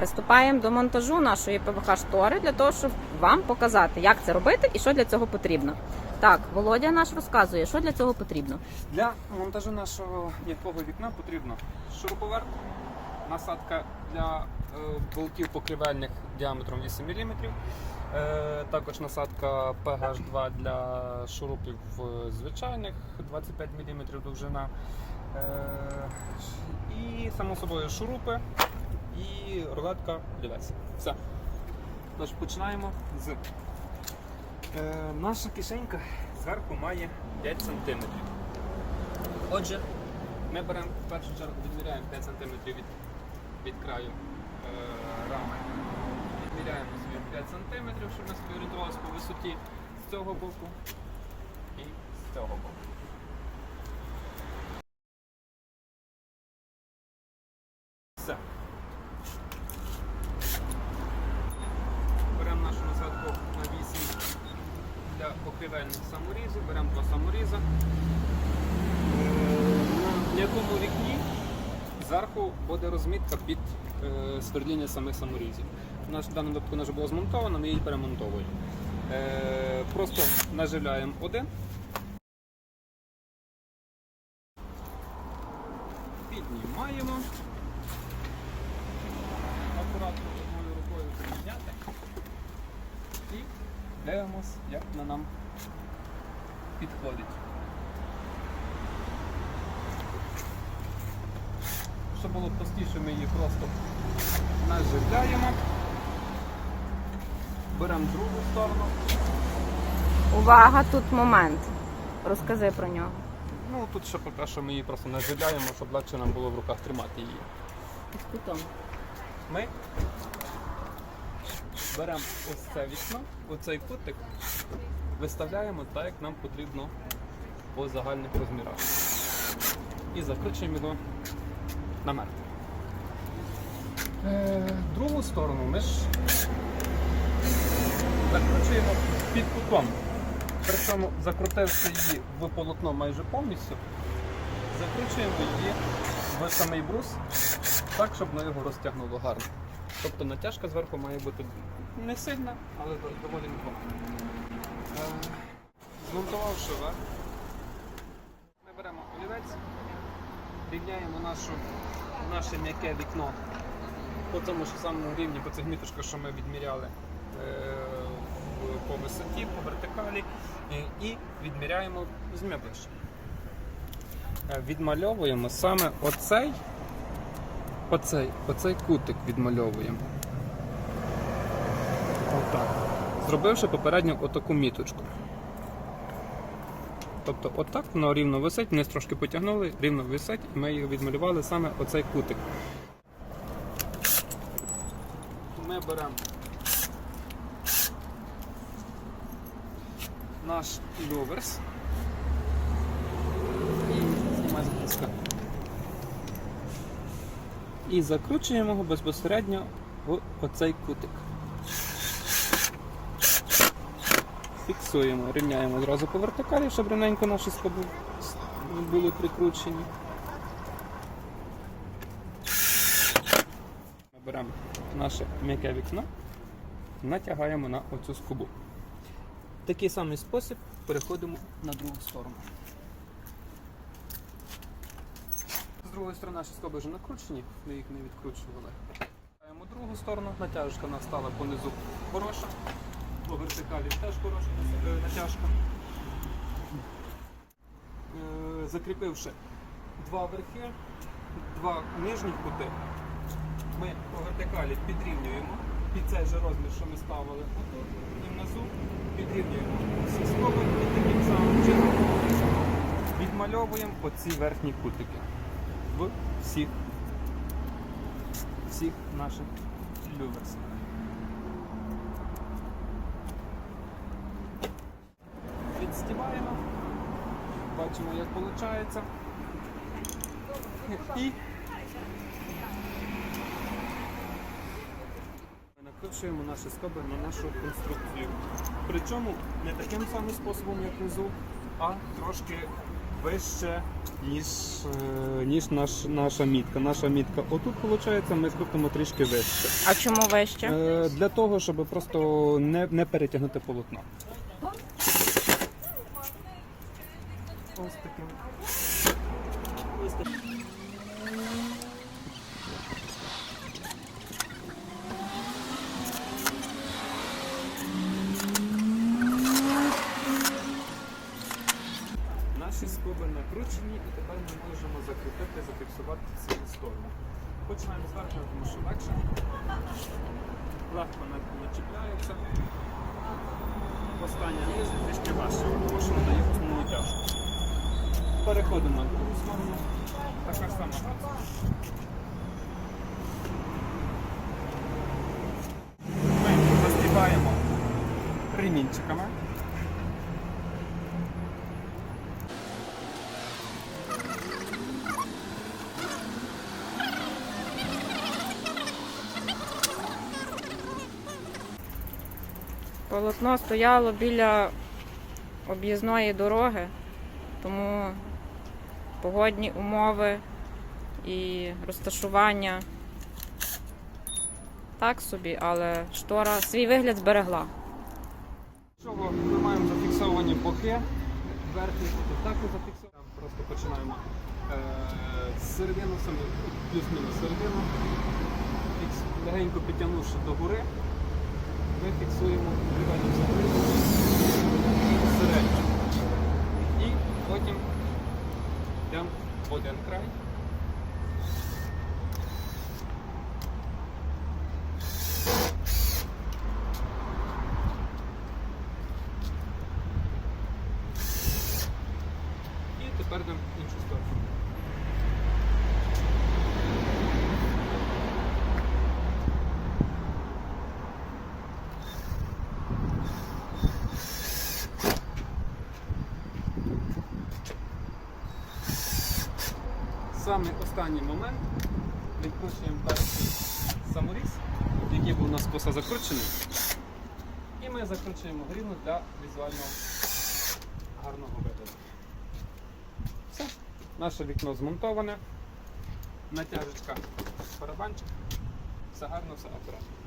приступаємо до монтажу нашої ПВХ штори для того, щоб вам показати, як це робити і що для цього потрібно. Так, Володя наш розказує, що для цього потрібно. Для монтажу нашого м'якого вікна потрібно шуруповерт, насадка для е, болтів покривельних діаметром 8 мм, е, також насадка PH2 для шурупів е, звичайних 25 мм довжина. І само собою шурупи і рулетка олівець. Все. Тож починаємо з. Е, наша кишенька зверху має 5 см. Отже, ми беремо в першу чергу відміряємо 5 см від, від краю е, рами. Відміряємо собі 5 см, щоб ми собі по висоті з цього боку і з цього боку. Все. Беремо нашу насадку на 8 покривельних саморізів, беремо два саморіза. На м'якому вікні зверху буде розмітка під е, свердління самих саморізів. У нас в даному випадку вона вже була змонтована, ми її перемонтовуємо. Е, просто наживляємо один. Піднімаємо. Акуратно одною рукою підняти. І дивимось, як вона нам підходить. Щоб було простіше, ми її просто наживляємо. Беремо другу сторону. Увага, тут момент. Розкажи про нього. Ну тут ще поки що ми її просто наживляємо, щоб легше нам було в руках тримати її. Під кутом. Ми беремо ось це вікно, оцей кутик, виставляємо так, як нам потрібно по загальних розмірах. І закручуємо його намертво. Е, другу сторону ми ж закручуємо під кутом. При цьому закрутивши її в полотно майже повністю, закручуємо її в самий брус так, щоб воно його розтягнуло гарно. Тобто натяжка зверху має бути не сильна, але доволі непогана. Е, Змонтувавши верх, ми беремо олівець, рівняємо нашу, наше м'яке вікно по тому ж самому рівні, по цих міточках, що ми відміряли е, по висоті, по вертикалі, е, і відміряємо з ближче. Відмальовуємо саме оцей Оцей, оцей кутик відмальовуємо. Отак. Зробивши попередньо отаку міточку. Тобто отак воно рівно висить, вниз трошки потягнули, рівно висить, і ми його відмалювали саме оцей кутик. Ми беремо наш люверс і і закручуємо його безпосередньо в оцей кутик. Фіксуємо, рівняємо зразу по вертикалі, щоб рівненько наші скоби були прикручені. Ми беремо наше м'яке вікно, натягаємо на оцю скобу. Такий самий спосіб переходимо на другу сторону. З другої сторони наші скоби вже накручені, ми їх не відкручували. Другу сторону, натяжка у нас стала понизу хороша, по вертикалі теж хороша е, натяжка. Е, Закріпивши два верхи, два нижніх кути, ми по вертикалі підрівнюємо під цей же розмір, що ми ставили отут і внизу, підрівнюємо всі скоби і таким самим чином відмальовуємо оці верхні кутики в всіх, всіх наших люверсах. Відстіваємо, бачимо, як виходить. І накручуємо наші скоби на нашу конструкцію. Причому не таким самим способом, як внизу, а трошки вище, ніж, е, ніж наш, наша мітка. Наша мітка отут, виходить, ми крутимо трішки вище. А чому вище? Е, Для того, щоб просто не, не перетягнути полотно. Таким. Наші скоби накручені і тепер ми можемо закріпити, зафіксувати ці сторони. Починаємо зверху, тому що легше. Легко не- не чіпляється. Остання нижня трішки важче, тому що надає основну тяжку. Переходимо на другу сторону. Така сама. Ми застібаємо ремінчиками. Полотно стояло біля об'їзної дороги, тому погодні умови і розташування так собі, але штора свій вигляд зберегла. Чого ми маємо зафіксовані боки, верхній кут також зафіксований. Просто починаємо е, з середини, плюс-мінус середину. Легенько підтягнувши до гори, ми фіксуємо приведемо середину середню. І потім йдемо один край. І тепер в іншу сторону. Самий останній момент відкручуємо перший саморіз, який був у нас коса закручений. І ми закручуємо грівну для візуального гарного вигляду. Наше вікно змонтоване. Натяжечка барабанчик. Все гарно, все акуратно.